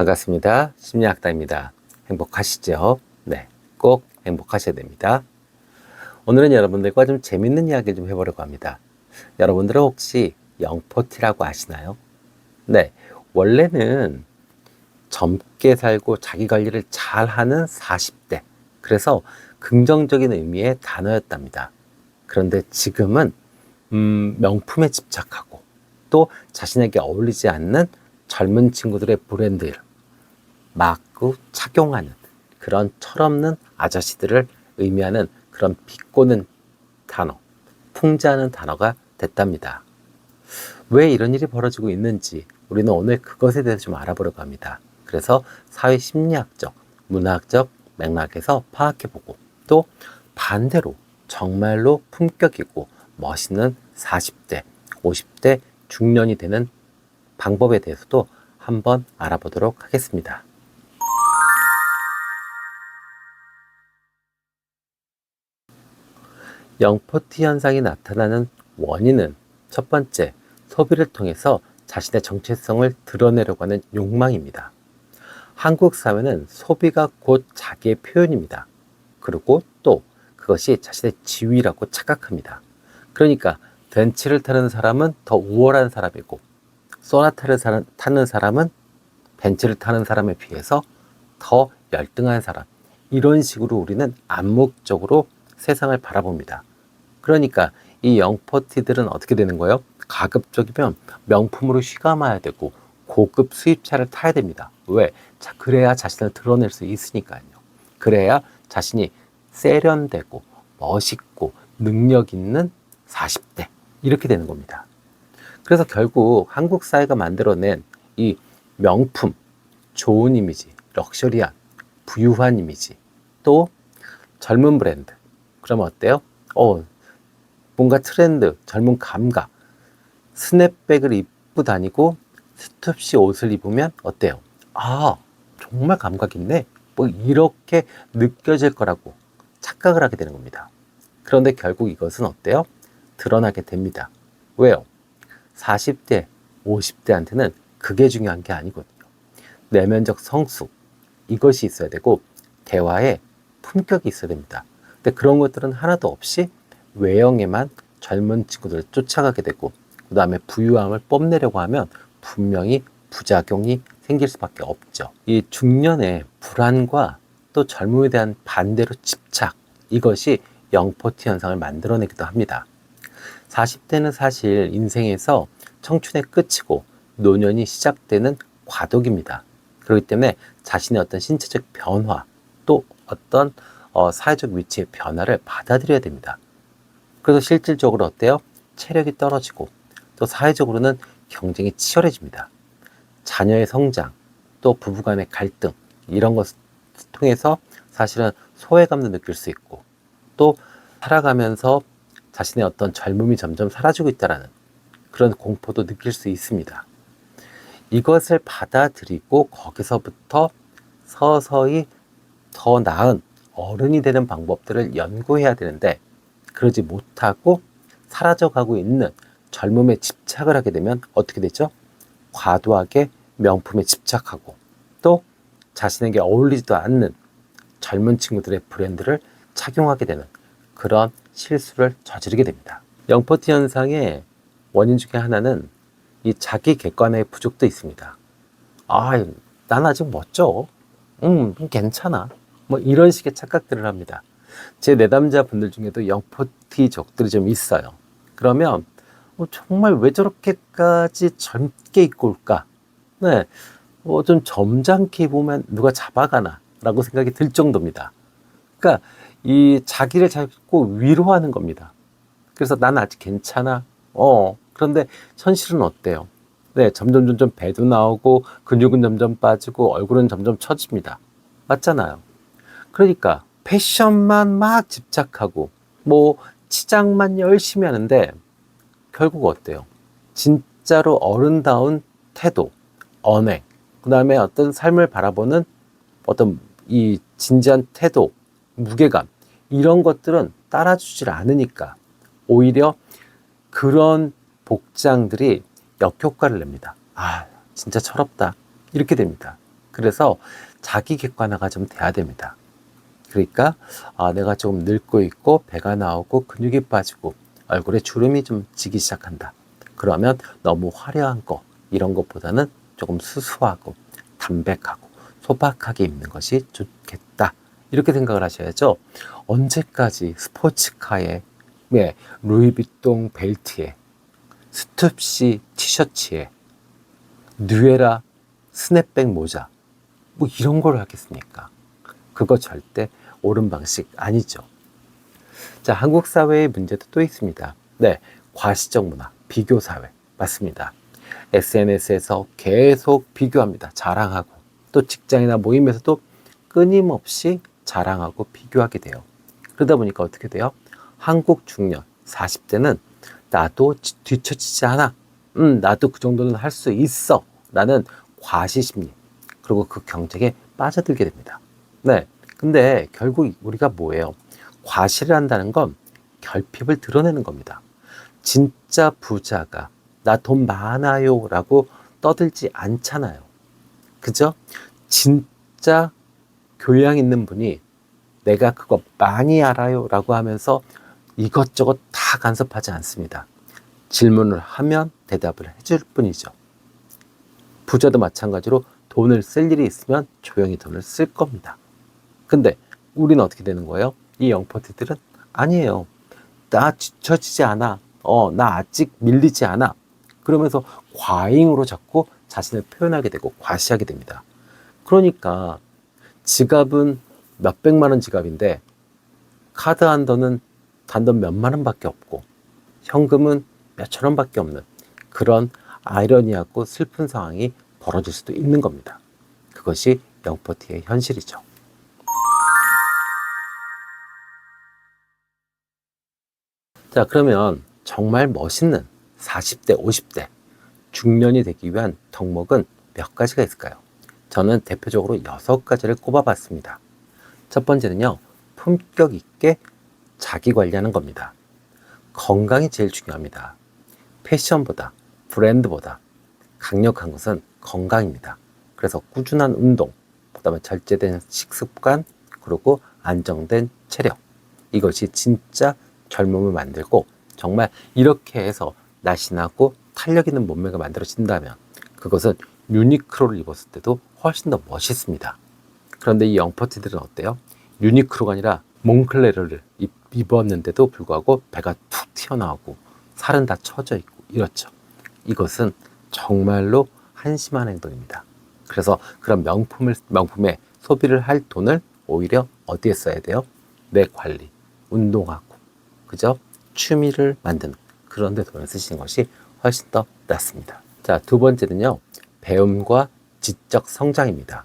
반갑습니다. 심리학다입니다. 행복하시죠? 네, 꼭 행복하셔야 됩니다. 오늘은 여러분들과 좀 재밌는 이야기 좀 해보려고 합니다. 여러분들은 혹시 영포티라고 아시나요? 네, 원래는 젊게 살고 자기 관리를 잘 하는 40대. 그래서 긍정적인 의미의 단어였답니다. 그런데 지금은 음, 명품에 집착하고 또 자신에게 어울리지 않는 젊은 친구들의 브랜드를 마구 착용하는 그런 철없는 아저씨들을 의미하는 그런 비꼬는 단어, 풍자하는 단어가 됐답니다. 왜 이런 일이 벌어지고 있는지 우리는 오늘 그것에 대해서 좀 알아보려고 합니다. 그래서 사회 심리학적, 문화학적 맥락에서 파악해보고 또 반대로 정말로 품격이고 멋있는 40대, 50대 중년이 되는 방법에 대해서도 한번 알아보도록 하겠습니다. 영포티 현상이 나타나는 원인은 첫 번째, 소비를 통해서 자신의 정체성을 드러내려고 하는 욕망입니다. 한국 사회는 소비가 곧 자기의 표현입니다. 그리고 또 그것이 자신의 지위라고 착각합니다. 그러니까 벤츠를 타는 사람은 더 우월한 사람이고 소나타를 타는 사람은 벤츠를 타는 사람에 비해서 더 열등한 사람. 이런 식으로 우리는 암묵적으로 세상을 바라봅니다. 그러니까 이 영퍼티들은 어떻게 되는 거예요? 가급적이면 명품으로 휘감아야 되고 고급 수입차를 타야 됩니다. 왜? 자, 그래야 자신을 드러낼 수 있으니까요. 그래야 자신이 세련되고 멋있고 능력 있는 40대 이렇게 되는 겁니다. 그래서 결국 한국 사회가 만들어낸 이 명품, 좋은 이미지, 럭셔리한, 부유한 이미지, 또 젊은 브랜드. 그러면 어때요? 어, 뭔가 트렌드, 젊은 감각, 스냅백을 입고 다니고 스톱시 옷을 입으면 어때요? 아, 정말 감각 있네. 뭐 이렇게 느껴질 거라고 착각을 하게 되는 겁니다. 그런데 결국 이것은 어때요? 드러나게 됩니다. 왜요? 40대, 50대한테는 그게 중요한 게 아니거든요. 내면적 성숙, 이것이 있어야 되고, 대화에 품격이 있어야 됩니다. 근데 그런 것들은 하나도 없이 외형에만 젊은 친구들을 쫓아가게 되고, 그 다음에 부유함을 뽐내려고 하면 분명히 부작용이 생길 수밖에 없죠. 이 중년의 불안과 또 젊음에 대한 반대로 집착, 이것이 영포티 현상을 만들어내기도 합니다. 40대는 사실 인생에서 청춘의 끝이고 노년이 시작되는 과도기입니다. 그렇기 때문에 자신의 어떤 신체적 변화 또 어떤 어, 사회적 위치의 변화를 받아들여야 됩니다. 그래서 실질적으로 어때요? 체력이 떨어지고 또 사회적으로는 경쟁이 치열해집니다. 자녀의 성장 또 부부간의 갈등 이런 것을 통해서 사실은 소외감도 느낄 수 있고 또 살아가면서 자신의 어떤 젊음이 점점 사라지고 있다라는 그런 공포도 느낄 수 있습니다. 이것을 받아들이고 거기서부터 서서히 더 나은 어른이 되는 방법들을 연구해야 되는데 그러지 못하고 사라져가고 있는 젊음에 집착을 하게 되면 어떻게 되죠? 과도하게 명품에 집착하고 또 자신에게 어울리지도 않는 젊은 친구들의 브랜드를 착용하게 되는 그런 실수를 저지르게 됩니다. 영포티 현상의 원인 중에 하나는 이 자기 객관의 부족도 있습니다. 아, 난 아직 멋져. 음, 괜찮아. 뭐 이런 식의 착각들을 합니다. 제 내담자 분들 중에도 영포티족들이 좀 있어요. 그러면 어, 정말 왜 저렇게까지 젊게 입고 올까? 네, 어, 좀 점잖게 입으면 누가 잡아가나? 라고 생각이 들 정도입니다. 그러니까 이 자기를 자꾸 위로하는 겁니다. 그래서 난 아직 괜찮아. 어. 그런데 현실은 어때요? 네, 점점 점점 배도 나오고 근육은 점점 빠지고 얼굴은 점점 처집니다. 맞잖아요. 그러니까 패션만 막 집착하고 뭐 치장만 열심히 하는데 결국 어때요? 진짜로 어른다운 태도, 언행, 그 다음에 어떤 삶을 바라보는 어떤 이 진지한 태도, 무게감 이런 것들은 따라주질 않으니까 오히려 그런 복장들이 역효과를 냅니다. 아, 진짜 철없다. 이렇게 됩니다. 그래서 자기 객관화가 좀 돼야 됩니다. 그러니까 아, 내가 조금 늙고 있고 배가 나오고 근육이 빠지고 얼굴에 주름이 좀 지기 시작한다. 그러면 너무 화려한 거 이런 것보다는 조금 수수하고 담백하고 소박하게 입는 것이 좋겠다. 이렇게 생각을 하셔야죠. 언제까지 스포츠카에 네, 루이비통 벨트에 스투시 티셔츠에 뉴에라 스냅백 모자 뭐 이런 걸 하겠습니까? 그거 절대 옳은 방식 아니죠. 자, 한국 사회의 문제도 또 있습니다. 네, 과시적 문화, 비교 사회 맞습니다. SNS에서 계속 비교합니다. 자랑하고 또 직장이나 모임에서도 끊임없이 자랑하고 비교하게 돼요. 그러다 보니까 어떻게 돼요? 한국 중년 40대는 나도 지- 뒤처지지 않아. 음, 나도 그 정도는 할 수 있어. 라는 과시 심리. 그리고 그 경쟁에 빠져들게 됩니다. 네. 근데 결국 우리가 뭐예요? 과시를 한다는 건 결핍을 드러내는 겁니다. 진짜 부자가 나 돈 많아요 라고 떠들지 않잖아요. 그죠? 진짜 교양 있는 분이 내가 그거 많이 알아요 라고 하면서 이것저것 다 간섭하지 않습니다. 질문을 하면 대답을 해줄 뿐이죠. 부자도 마찬가지로 돈을 쓸 일이 있으면 조용히 돈을 쓸 겁니다. 근데 우리는 어떻게 되는 거예요? 이 영포티들은 아니에요. 나 지쳐지지 않아. 어, 나 아직 밀리지 않아. 그러면서 과잉으로 자꾸 자신을 표현하게 되고 과시하게 됩니다. 그러니까 지갑은 몇백만 원 지갑인데 카드 한도는 단돈 몇만 원밖에 없고 현금은 몇천 원밖에 없는 그런 아이러니하고 슬픈 상황이 벌어질 수도 있는 겁니다. 그것이 영포티의 현실이죠. 자, 그러면 정말 멋있는 40대, 50대 중년이 되기 위한 덕목은 몇 가지가 있을까요? 저는 대표적으로 여섯 가지를 꼽아봤습니다. 첫 번째는요, 품격 있게 자기 관리하는 겁니다. 건강이 제일 중요합니다. 패션보다, 브랜드보다 강력한 것은 건강입니다. 그래서 꾸준한 운동, 그 다음에 절제된 식습관, 그리고 안정된 체력. 이것이 진짜 젊음을 만들고 정말 이렇게 해서 날씬하고 탄력 있는 몸매가 만들어진다면 그것은 유니크로를 입었을 때도 훨씬 더 멋있습니다. 그런데 이 영퍼티들은 어때요? 유니크로가 아니라 몽클레르를 입- 입었는데도 불구하고 배가 툭 튀어나오고 살은 다 처져 있고 이렇죠. 이것은 정말로 한심한 행동입니다. 그래서 그런 명품을 명품에 소비를 할 돈을 오히려 어디에 써야 돼요? 내 관리, 운동하고, 그죠? 취미를 만드는 그런 데 돈을 쓰시는 것이 훨씬 더 낫습니다. 자, 두 번째는요. 배움과 지적 성장입니다.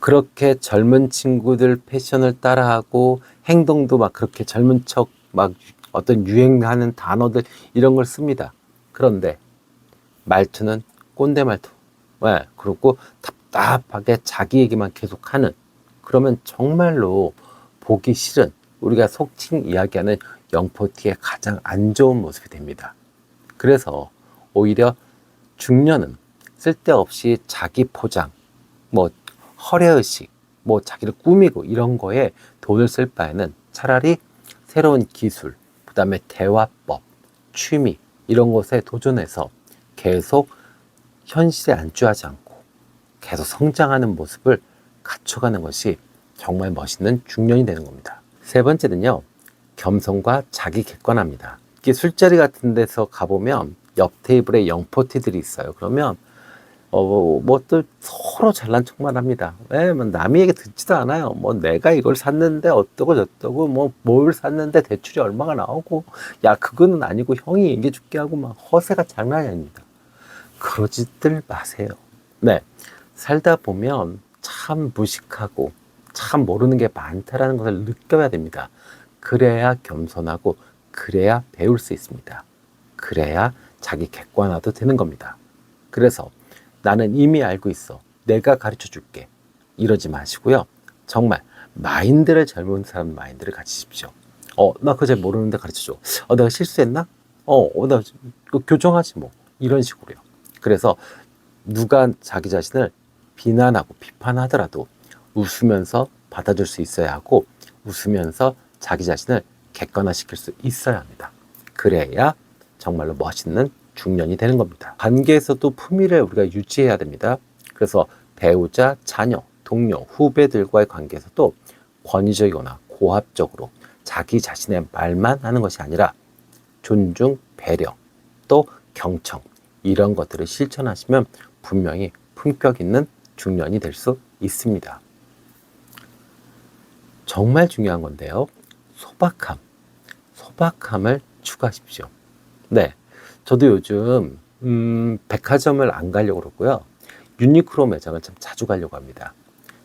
그렇게 젊은 친구들 패션을 따라하고 행동도 막 그렇게 젊은 척 막 어떤 유행하는 단어들 이런 걸 씁니다. 그런데 말투는 꼰대 말투. 네, 그리고 답답하게 자기 얘기만 계속 하는 그러면 정말로 보기 싫은 우리가 속칭 이야기하는 영포티의 가장 안 좋은 모습이 됩니다. 그래서 오히려 중년은 쓸데없이 자기 포장, 뭐 허례의식, 뭐 자기를 꾸미고 이런 거에 돈을 쓸 바에는 차라리 새로운 기술, 그 다음에 대화법, 취미 이런 것에 도전해서 계속 현실에 안주하지 않고 계속 성장하는 모습을 갖춰가는 것이 정말 멋있는 중년이 되는 겁니다. 세 번째는요, 겸손과 자기 객관합니다. 이게 술자리 같은 데서 가보면 옆 테이블에 영포티들이 있어요. 그러면 어, 뭐또 서로 잘난 척만 합니다. 왜? 뭐 남의 얘기 듣지도 않아요. 뭐 내가 이걸 샀는데 어떠고 저떠고 뭐 뭘 샀는데 대출이 얼마가 나오고 야 그거는 아니고 형이 얘기해 줄게 하고 막 허세가 장난이 아닙니다. 그러지들 마세요. 네. 살다 보면 참 무식하고 참 모르는 게 많다라는 것을 느껴야 됩니다. 그래야 겸손하고 그래야 배울 수 있습니다. 그래야 자기 객관화도 되는 겁니다. 그래서 나는 이미 알고 있어. 내가 가르쳐 줄게. 이러지 마시고요. 정말 마인드를 젊은 사람 마인드를 가지십시오. 어, 나잘 모르는데 가르쳐 줘. 어, 내가 실수했나? 어, 어, 나그 교정하지 뭐. 이런 식으로요. 그래서 누가 자기 자신을 비난하고 비판하더라도 웃으면서 받아줄 수 있어야 하고 웃으면서 자기 자신을 객관화시킬 수 있어야 합니다. 그래야 정말로 멋있는 중년이 되는 겁니다. 관계에서도 품위를 우리가 유지해야 됩니다. 그래서 배우자, 자녀, 동료, 후배들과의 관계에서도 권위적이거나 고압적으로 자기 자신의 말만 하는 것이 아니라 존중, 배려, 또 경청 이런 것들을 실천하시면 분명히 품격 있는 중년이 될 수 있습니다. 정말 중요한 건데요. 소박함. 소박함을 추가하십시오. 네. 저도 요즘, 음, 백화점을 안 가려고 그러고요. 유니크로 매장을 참 자주 가려고 합니다.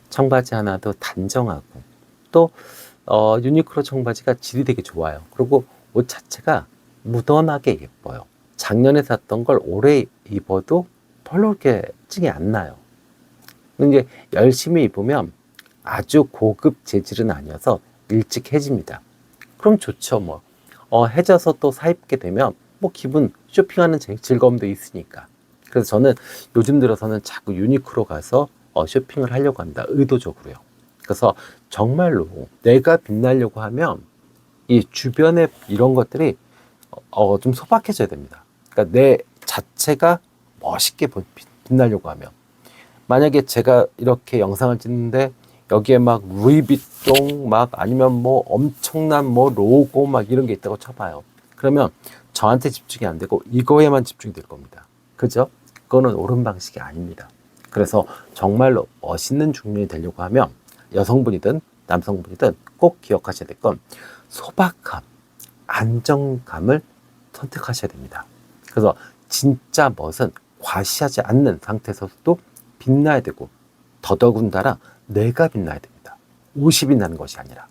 청바지 하나도 단정하고, 또, 어, 유니크로 청바지가 질이 되게 좋아요. 그리고 옷 자체가 무던하게 예뻐요. 작년에 샀던 걸 올해 입어도 별로 그렇게 찡이 안 나요. 근데 열심히 입으면 아주 고급 재질은 아니어서 일찍 해집니다. 그럼 좋죠, 뭐. 어, 해져서 또 사입게 되면 뭐 기분 쇼핑하는 재- 즐거움도 있으니까. 그래서 저는 요즘 들어서는 자꾸 유니크로 가서 어, 쇼핑을 하려고 합니다. 의도적으로요. 그래서 정말로 내가 빛나려고 하면 이 주변에 이런 것들이 어, 좀 소박해져야 됩니다. 그러니까 내 자체가 멋있게 빛나려고 하면 만약에 제가 이렇게 영상을 찍는데 여기에 막 루이비통 막 아니면 뭐 엄청난 뭐 로고 막 이런 게 있다고 쳐봐요. 그러면 저한테 집중이 안 되고 이거에만 집중이 될 겁니다. 그죠? 그거는 옳은 방식이 아닙니다. 그래서 정말로 멋있는 중년이 되려고 하면 여성분이든 남성분이든 꼭 기억하셔야 될 건 소박함, 안정감을 선택하셔야 됩니다. 그래서 진짜 멋은 과시하지 않는 상태에서도 빛나야 되고 더더군다나 내가 빛나야 됩니다. 옷이 빛나는 것이 아니라.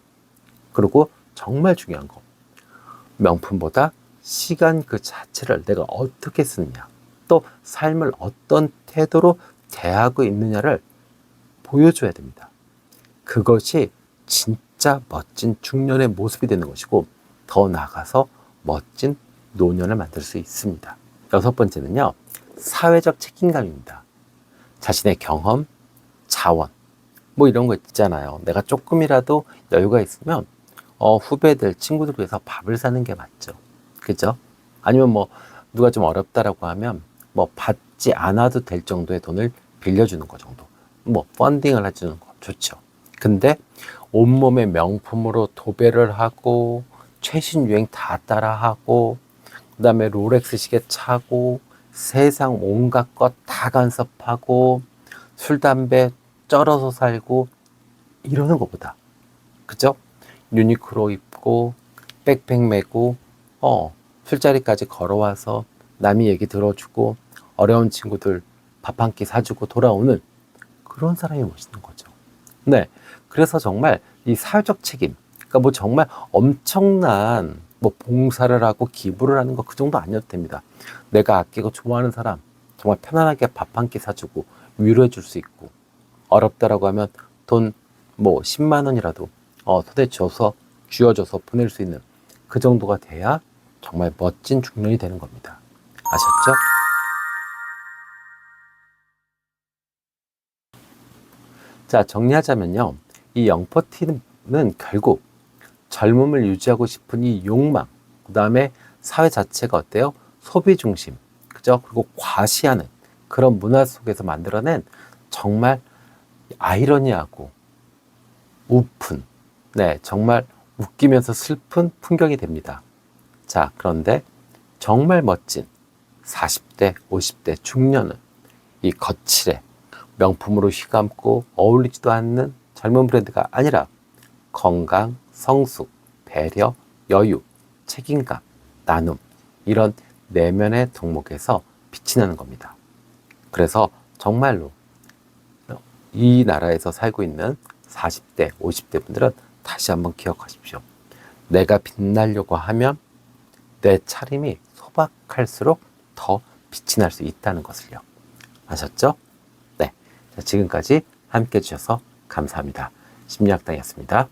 그리고 정말 중요한 거. 명품보다 시간 그 자체를 내가 어떻게 쓰느냐. 또 삶을 어떤 태도로 대하고 있느냐를 보여줘야 됩니다. 그것이 진짜 멋진 중년의 모습이 되는 것이고 더 나아가서 멋진 노년을 만들 수 있습니다. 여섯 번째는요, 사회적 책임감입니다. 자신의 경험, 자원, 뭐 이런 거 있잖아요. 내가 조금이라도 여유가 있으면 어, 후배들, 친구들 위해서 밥을 사는 게 맞죠. 그죠? 아니면 뭐 누가 좀 어렵다라고 하면 뭐 받지 않아도 될 정도의 돈을 빌려주는 거 정도. 뭐 펀딩을 해주는 거 좋죠. 근데 온몸에 명품으로 도배를 하고 최신 유행 다 따라하고 그다음에 롤렉스 시계 차고 세상 온갖 것 다 간섭하고 술 담배 쩔어서 살고 이러는 것보다 그죠? 유니크로 입고 백팩 메고 어 술자리까지 걸어와서 남이 얘기 들어주고 어려운 친구들 밥 한 끼 사주고 돌아오는 그런 사람이 멋있는 거죠. 네. 그래서 정말 이 사회적 책임, 그러니까 뭐 정말 엄청난 뭐 봉사를 하고 기부를 하는 거 그 정도 아니어도 됩니다. 내가 아끼고 좋아하는 사람 정말 편안하게 밥 한 끼 사주고 위로해 줄 수 있고 어렵다라고 하면 돈 뭐 10만 원이라도 어, 손에 줘서 쥐어줘서 보낼 수 있는 그 정도가 돼야 정말 멋진 중년이 되는 겁니다. 아셨죠? 자, 정리하자면요. 이 영퍼티는 결국 젊음을 유지하고 싶은 이 욕망, 그 다음에 사회 자체가 어때요? 소비 중심, 그죠? 그리고 과시하는 그런 문화 속에서 만들어낸 정말 아이러니하고 우픈, 네, 정말 웃기면서 슬픈 풍경이 됩니다. 자, 그런데 정말 멋진 40대, 50대 중년은 이 거칠에 명품으로 휘감고 어울리지도 않는 젊은 브랜드가 아니라 건강, 성숙, 배려, 여유, 책임감, 나눔 이런 내면의 덕목에서 빛이 나는 겁니다. 그래서 정말로 이 나라에서 살고 있는 40대, 50대 분들은 다시 한번 기억하십시오. 내가 빛나려고 하면 내 차림이 소박할수록 더 빛이 날 수 있다는 것을요. 아셨죠? 네. 자, 지금까지 함께 해주셔서 감사합니다. 심리학당이었습니다.